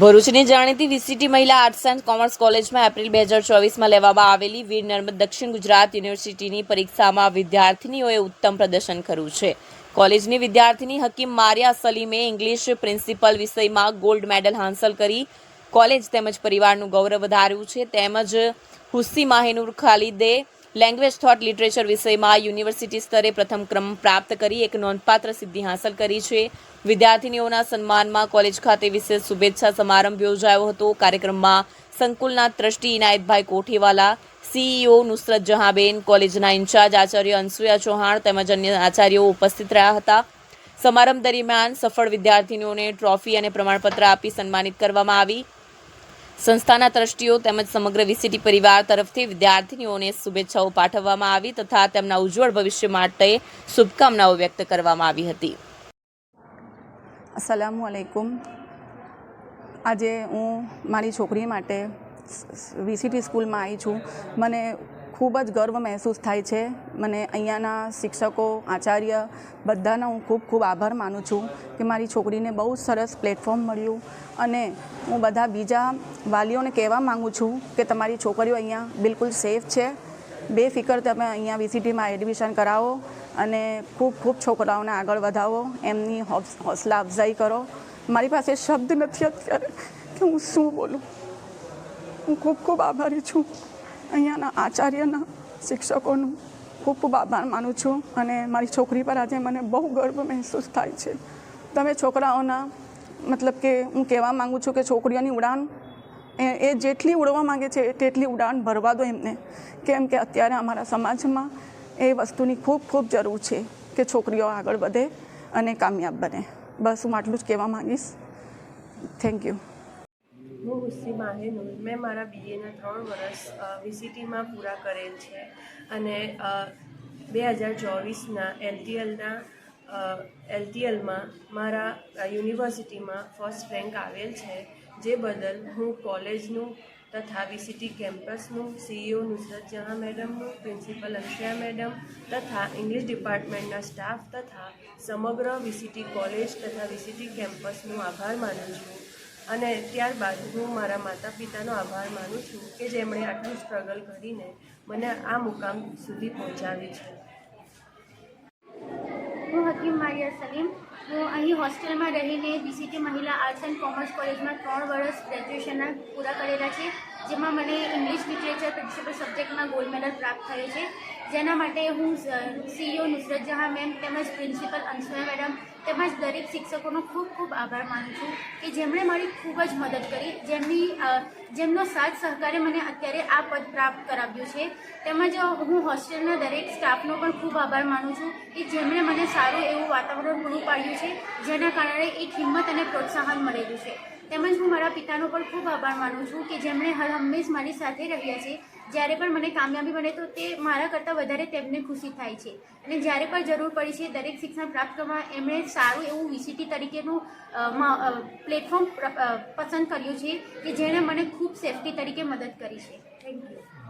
ભરૂચની જાણીતી વીસીટી મહિલા આર્ટ્સ એન્ડ કોમર્સ કોલેજમાં એપ્રિલ બે હજાર ચોવીસમાં લેવામાં આવેલી વીર નર્મદ દક્ષિણ ગુજરાત યુનિવર્સિટીની પરીક્ષામાં વિદ્યાર્થીનીઓએ ઉત્તમ પ્રદર્શન કર્યું છે. કોલેજની વિદ્યાર્થીની હકીમ મારિયા સલીમે ઇંગ્લિશ પ્રિન્સિપલ વિષયમાં ગોલ્ડ મેડલ હાંસલ કરી. કોલેજ તેમજ પરિવારનું ગૌરવ વધાર્યું છે. તેમજ હુસ્સી માહેનુર ખાલિદે લેંગ્વેજ થોટ લિટરેચર વિષયમાં યુનિવર્સિટી સ્તરે પ્રથમ ક્રમ પ્રાપ્ત કરી એક નોંધપાત્ર સિદ્ધિ હાંસલ કરી છે. વિદ્યાર્થીનીઓના સન્માનમાં કોલેજ ખાતે વિશેષ શુભેચ્છા સમારંભ યોજાયો હતો. કાર્યક્રમમાં સંકુલના ટ્રસ્ટી ઇનાયતભાઈ કોઠીવાલા, સીઈઓ નુસરત જહાંબેન, કોલેજના ઇન્ચાર્જ આચાર્ય અનસુયા ચૌહાણ તેમજ અન્ય આચાર્યો ઉપસ્થિત રહ્યા હતા. સમારંભ દરમિયાન સફળ વિદ્યાર્થીનીઓને ટ્રોફી અને પ્રમાણપત્ર આપી સન્માનિત કરવામાં આવી. સંસ્થાના ટ્રસ્ટીઓ તેમજ સમગ્ર વીસીટી પરિવાર તરફથી વિદ્યાર્થીનીઓને શુભેચ્છાઓ પાઠવવામાં આવી તથા તેમના ઉજ્જવળ ભવિષ્ય માટે શુભકામનાઓ વ્યક્ત કરવામાં આવી હતી. અસલામુ અલૈકુમ આજે હું મારી છોકરી માટે વીસીટી સ્કૂલમાં આવી છું. મને ખૂબ જ ગર્વ મહેસૂસ થાય છે. મને અહીંયાના શિક્ષકો, આચાર્ય બધાનો હું ખૂબ ખૂબ આભાર માનું છું કે મારી છોકરીને બહુ સરસ પ્લેટફોર્મ મળ્યું અને હું બધા બીજા વાલીઓને કહેવા માગું છું કે તમારી છોકરીઓ અહીંયા બિલકુલ સેફ છે. બેફિકર તમે અહીંયા વીસીટીમાં એડમિશન કરાવો અને ખૂબ ખૂબ છોકરાઓને આગળ વધાવો. એમની હોસ- હોસલા અફઝાઈ કરો. મારી પાસે શબ્દ નથી અત્યારે. કે હું શું બોલું? હું ખૂબ ખૂબ આભારી છું. અહીંયાના આચાર્યના શિક્ષકોનું ખૂબ ખૂબ આભાર માનું છું અને મારી છોકરી પર આજે મને બહુ ગર્વ મહેસૂસ થાય છે. તમે છોકરાઓના, મતલબ કે હું કહેવા માગું છું કે છોકરીઓની ઉડાન, એ જેટલી ઉડવા માંગે છે તેટલી ઉડાન ભરવા દો એમને. કેમ કે અત્યારે અમારા સમાજમાં એ વસ્તુની ખૂબ ખૂબ જરૂર છે કે છોકરીઓ આગળ વધે અને કામયાબ બને. બસ હું આટલું જ કહેવા માગીશ. થેન્ક યુ હું હુસ્સી મેં મારા બીએના ત્રણ વર્ષ વીસીટીમાં પૂરા કરેલ છે અને બે હજાર ચોવીસના એલટીએલના એલટીએલમાં મારા યુનિવર્સિટીમાં ફર્સ્ટ રેન્ક આવેલ છે, જે બદલ હું કોલેજનું તથા વીસીટી કેમ્પસનું સીઈઓ નુસરત જહાં મેડમનું, પ્રિન્સિપલ અંશયા મેડમ તથા ઇંગ્લિશ ડિપાર્ટમેન્ટના સ્ટાફ તથા સમગ્ર વીસીટી કોલેજ તથા વીસીટી કેમ્પસનું આભાર માનું છું. અને ત્યારબાદ હું મારા માતા પિતાનો આભાર માનું છું કે જેમણે આટલું સ્ટ્રગલ કરીને મને આ મુકામ સુધી પહોંચાડી છે. હું હકીમ મારિયા સલીમ. હું અહીં હોસ્ટેલમાં રહીને બીસીટી મહિલા આર્ટ્સ એન્ડ કોમર્સ કોલેજમાં ત્રણ વર્ષ ગ્રેજ્યુએશનના પૂરા કરેલા છે, જેમાં મને ઇંગ્લિશ લિટરેચર પ્રિન્સિપલ સબ્જેક્ટમાં ગોલ્ડ મેડલ પ્રાપ્ત થયો છે. જેના માટે હું સીઈઓ નુસરત જહાં મેમ તેમજ પ્રિન્સિપલ અંશુયા મેડમ તેમજ દરેક શિક્ષકોનો ખૂબ ખૂબ આભાર માનું છું કે જેમણે મારી ખૂબ જ મદદ કરી, જેમની જેમનો સાથ સહકારે મને અત્યારે આ પદ પ્રાપ્ત કરાવ્યું છે. તેમજ હું હોસ્ટેલના દરેક સ્ટાફનો પણ ખૂબ આભાર માનું છું કે જેમણે મને સારું એવું વાતાવરણ પૂરું પાડ્યું છે. જેના કારણે એક હિંમત અને પ્રોત્સાહન મળેલું છે. તેમજ હું મારા પિતાનો પણ ખૂબ આભાર માનું છું કે જેમણે હર હંમેશ મારી સાથે રહ્યા છે. જ્યારે પણ મને કામયાબી મળે તો તે મારા કરતાં વધારે તેમને ખુશી થાય છે. અને જ્યારે પણ જરૂર પડી છે દરેક શિક્ષણ પ્રાપ્ત કરવા, એમણે સારું એવું વીસીટી તરીકેનું પ્લેટફોર્મ પસંદ કર્યું છે કે જેણે મને ખૂબ સેફટી તરીકે મદદ કરી છે. Thank you